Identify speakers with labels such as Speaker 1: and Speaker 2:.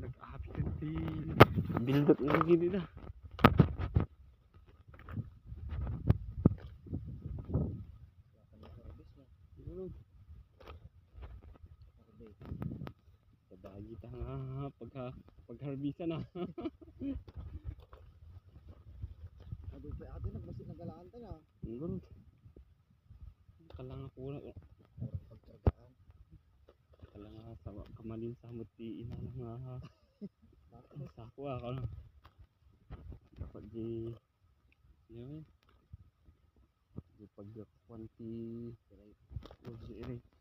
Speaker 1: Nag-api ka di. Bildot na gini na. Sabagi ta nga pagka pagharbisa na.
Speaker 2: Ado pa ate nagbasit nagalaan ta na.
Speaker 1: Kalang ako
Speaker 2: pagkargaan.
Speaker 1: kalang nga sa kamalin sa muti ina lang nga. Sa ako ah kana. Dapat di Yun. Di pag kwanti. Di iri.